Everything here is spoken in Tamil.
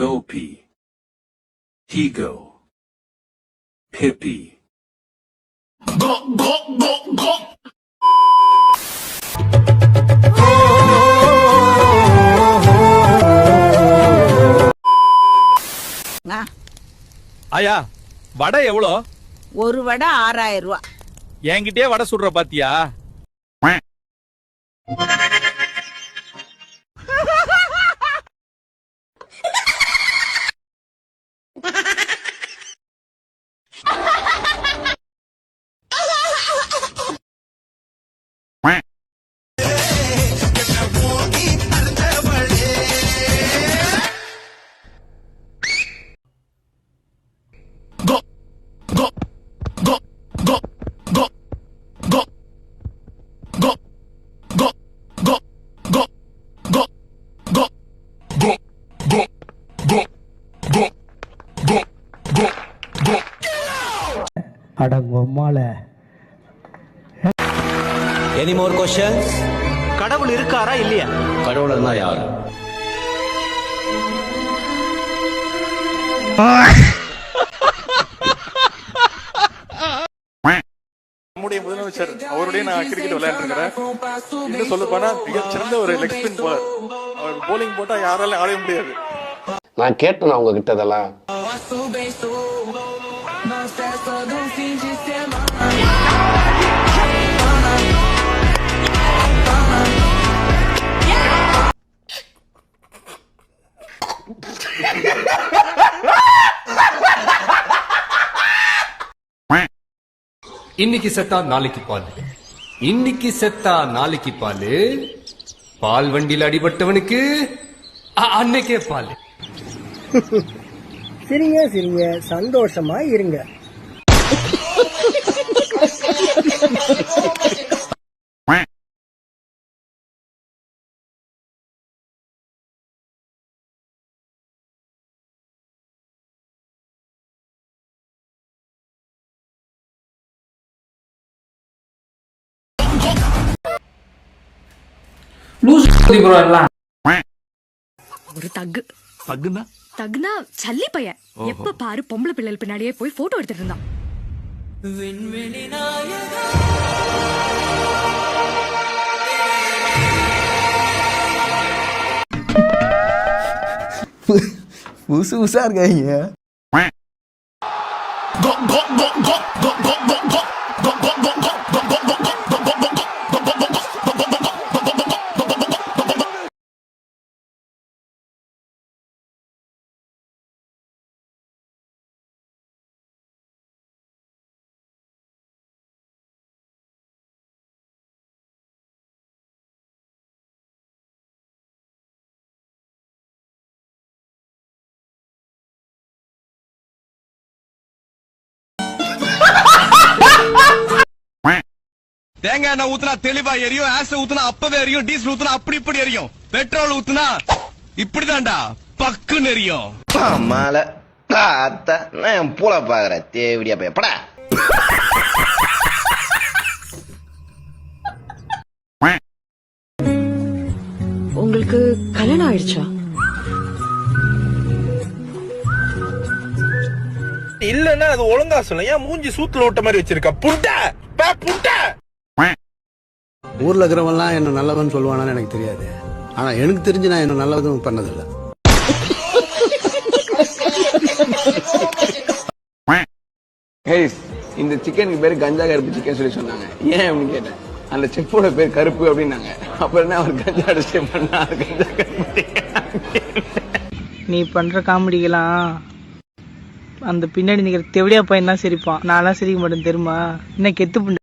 Gopi. Higo. Pippi. ஆ, ஆயா வடை எவ்வளோ ஒரு வடை ஆறாயிரம் ரூபா என்கிட்டயே வடை சுடுற பாத்தியா அடங்கொம்மால எனி மோர் கொஸ்டின்ஸ் கடவுள் இருக்காரா இல்லையா கடவுள்னா யார் முதலமைச்சர் அவருடைய நான் கிரிக்கெட் விளையாண்டுருக்கிறேன் இன்னும் சொல்ல போனா மிகச்சிறந்த ஒரு லெக் ஸ்பின் போலர் அவர் போலிங் போட்டா யாராலும் ஆடவே முடியாது. நான் கேட்டேன் அவங்க கிட்ட இதெல்லாம் இன்னைக்கு செத்தா நாளைக்கு பால் இன்னைக்கு செத்தா நாளைக்கு பால் பால் வண்டியில் அடிபட்டவனுக்கு அன்னைக்கே பால் சிரிங்க சிரிங்க. சந்தோஷமா இருங்க. ஒரு தக்கு பக்குன்னா தகுனா சல்லி பையன். எப்ப பாரு பொம்பளை பிள்ளைகள் பின்னாடியே போய் போட்டோ எடுத்துட்டு இருந்தான். புதுசு புதுசா இருக்காங்க. தேங்காய் எண்ணெய் ஊத்துனா தெளிவா எரியும் ஆசிட் ஊத்துனா அப்பவே எரியும் டீசல் ஊத்துனா அப்படி இப்படி எரியும். பெட்ரோல் ஊத்துனா இப்படிதான்டா பக்குன்னு எரியும். மாலை பூல பாக்குறேன் தேவடியா பயப்படா உங்களுக்கு கல்யாணம் ஆயிடுச்சா? இல்லன்னா அது ஒழுங்கா சொல்ல. ஏன் மூஞ்சி சூத்துல ஓட்ட மாதிரி வச்சிருக்க? புண்டை பே, புண்டை ஊர்ல இருக்கிறவன்லாம் என்ன நல்லவன் சொல்லுவானான்னு எனக்கு தெரியாது. ஆனா எனக்கு தெரிஞ்சு நான் என்ன நல்லதும் பண்ணதில்லை. இந்த சிக்கனுக்கு பேரு கஞ்சா கருப்பு சிக்கன் சொல்லி சொன்னாங்க. ஏன் அப்படின்னு கேட்டேன். அந்த செப்போட பேர் கருப்பு அப்படின்னாங்க. அப்புறம் என்ன அவர் கஞ்சா அடிச்சு பண்ணா? கஞ்சா கருப்பு. நீ பண்ற காமெடிக்கெல்லாம் அந்த பின்னாடி நிக்கிற தெவடியா பையன் தான் சிரிப்பான். நான்லாம் சிரிக்க மாட்டேன் தெரியுமா? என்ன கெத்து